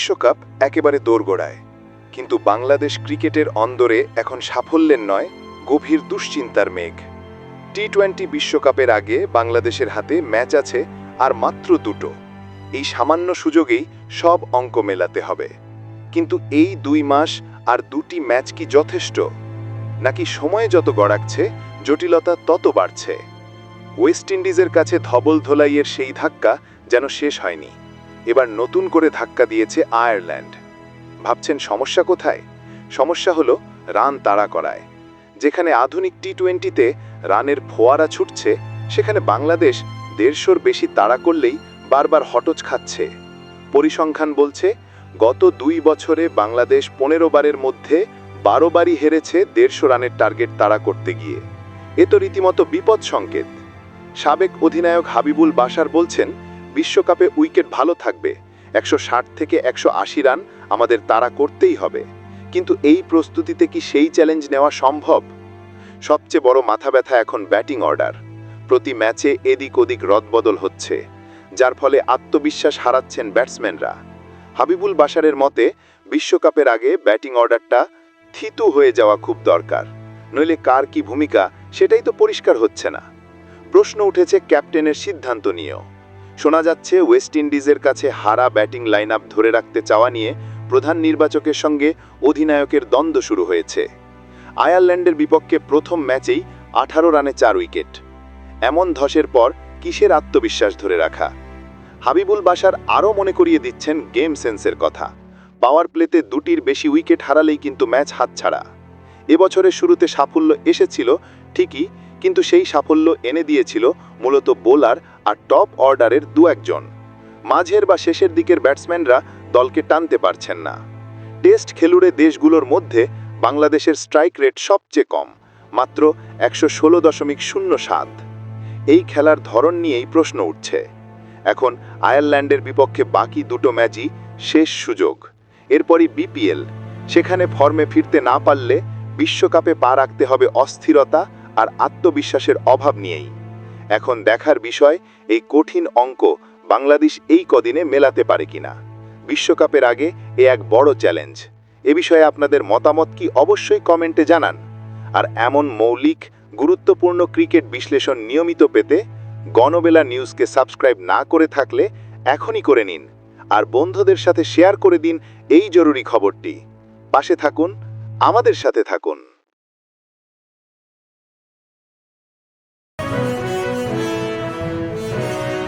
বিশ্বকাপ একেবারে দোরগোড়ায়। কিন্তু বাংলাদেশ ক্রিকেটের অন্দরে এখন সাফল্যের নয়, গভীর দুশ্চিন্তার মেঘ। টি টোয়েন্টি বিশ্বকাপের আগে বাংলাদেশের হাতে ম্যাচ আছে আর মাত্র দুটো। এই সামান্য সুযোগেই সব অঙ্ক মেলাতে হবে। কিন্তু এই দুই মাস আর দুটি ম্যাচ কি যথেষ্ট? নাকি সময় যত গড়াচ্ছে, জটিলতা তত বাড়ছে? ওয়েস্ট ইন্ডিজের কাছে ধবল ধোলাইয়ের সেই ধাক্কা যেন শেষ হয়নি। এবার নতুন করে ধাক্কা দিয়েছে আয়ারল্যান্ড। ভাবছেন সমস্যা কোথায়? সমস্যা হলো রান তাড়া করায়। যেখানে আধুনিক টি টোয়েন্টিতে রানের ফোয়ারা ছুটছে, সেখানে বাংলাদেশ দেড়শোর বেশি তাড়া করলেই বারবার হটচ খাচ্ছে। পরিসংখ্যান বলছে, গত দুই বছরে বাংলাদেশ পনেরো বারের মধ্যে বারো বারই হেরেছে দেড়শো রানের টার্গেট তাড়া করতে গিয়ে। এ তো রীতিমতো বিপদ সংকেত সাবেক অধিনায়ক হাবিবুল বাশার বলছেন বিশ্বকাপে উইকেট ভালো থাকবে। একশো ষাট থেকে একশো আশি রান আমাদের তাড়া করতেই হবে। কিন্তু এই প্রস্তুতিতে কি সেই চ্যালেঞ্জ নেওয়া সম্ভব? সবচেয়ে বড় মাথা ব্যথা এখন ব্যাটিং অর্ডার। প্রতি ম্যাচে এদিক ওদিক রদবদল হচ্ছে, যার ফলে আত্মবিশ্বাস হারাচ্ছেন ব্যাটসম্যানরা। হাবিবুল বাশারের মতে, বিশ্বকাপের আগে ব্যাটিং অর্ডারটা থিতু হয়ে যাওয়া খুব দরকার। নইলে কার কি ভূমিকা, সেটাই তো পরিষ্কার হচ্ছে না। প্রশ্ন উঠেছে ক্যাপ্টেনের সিদ্ধান্ত নিয়েও। শোনা যাচ্ছে ওয়েস্ট ইন্ডিজের কাছে হারা ব্যাটিং লাইন ধরে রাখতে চাওয়া নিয়ে প্রধান নির্বাচকের সঙ্গে অধিনায়কের দ্বন্দ্ব শুরু হয়েছে। আয়ারল্যান্ডের বিপক্ষে প্রথম ম্যাচেই আঠারো রানে চার উইকেট। এমন ধসের পর কিসের আত্মবিশ্বাস ধরে রাখা? হাবিবুল বাশার আরও মনে করিয়ে দিচ্ছেন গেম সেন্সের কথা। পাওয়ার প্লেতে দুটির বেশি উইকেট হারালেই কিন্তু ম্যাচ হাতছাড়া। এবছরের শুরুতে সাফল্য এসেছিল ঠিকই, কিন্তু সেই সাফল্য এনে দিয়েছিল মূলত বোলার আর টপ অর্ডারের দু একজন। মাঝের বা শেষের দিকের ব্যাটসম্যানরা দলকে টানতে পারছেন না। টেস্ট খেলুড়ে দেশগুলোর মধ্যে বাংলাদেশের স্ট্রাইক রেট সবচেয়ে কম, মাত্র একশো ষোলো দশমিক শূন্য সাত। এই খেলার ধরন নিয়েই প্রশ্ন উঠছে। এখন আয়ারল্যান্ডের বিপক্ষে বাকি দুটো ম্যাচই শেষ সুযোগ। এরপরই বিপিএল, সেখানে ফর্মে ফিরতে না পারলে বিশ্বকাপে পা রাখতে হবে অস্থিরতা আর আত্মবিশ্বাসের অভাব নিয়েই। এখন দেখার বিষয়, এই কঠিন অঙ্ক বাংলাদেশ এই কদিনে মেলাতে পারে কিনা। বিশ্বকাপের আগে এ এক বড় চ্যালেঞ্জ এ বিষয়ে আপনাদের মতামত কি অবশ্যই কমেন্টে জানান। আর এমন মৌলিক, গুরুত্বপূর্ণ ক্রিকেট বিশ্লেষণ নিয়মিত পেতে গণবেলা নিউজকে সাবস্ক্রাইব না করে থাকলে এখনই করে নিন। আর বন্ধুদের সাথে শেয়ার করে দিন এই জরুরি খবরটি। পাশে থাকুন, আমাদের সাথে থাকুন।